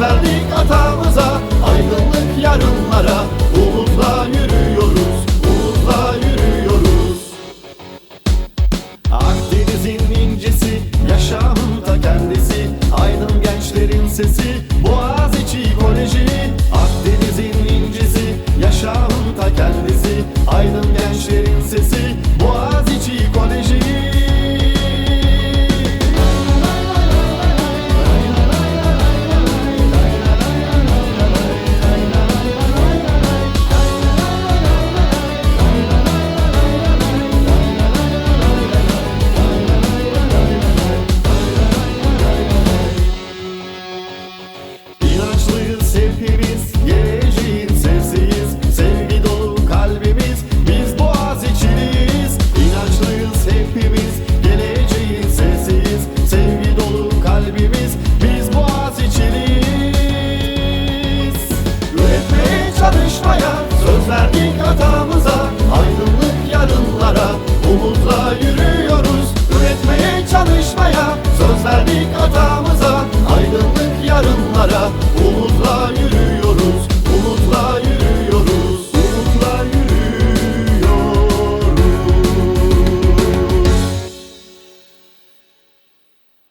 verdik atamıza aydınlık yarınlara hepimiz Geleceğin sesiyiz Sevgi dolu kalbimiz. Biz boğaz Boğaziçi'liyiz Üretmeye çalışmaya Söz verdik hatamıza Aydınlık yarınlara Umutla yürüyoruz. Üretmeye çalışmaya Söz verdik hatamıza.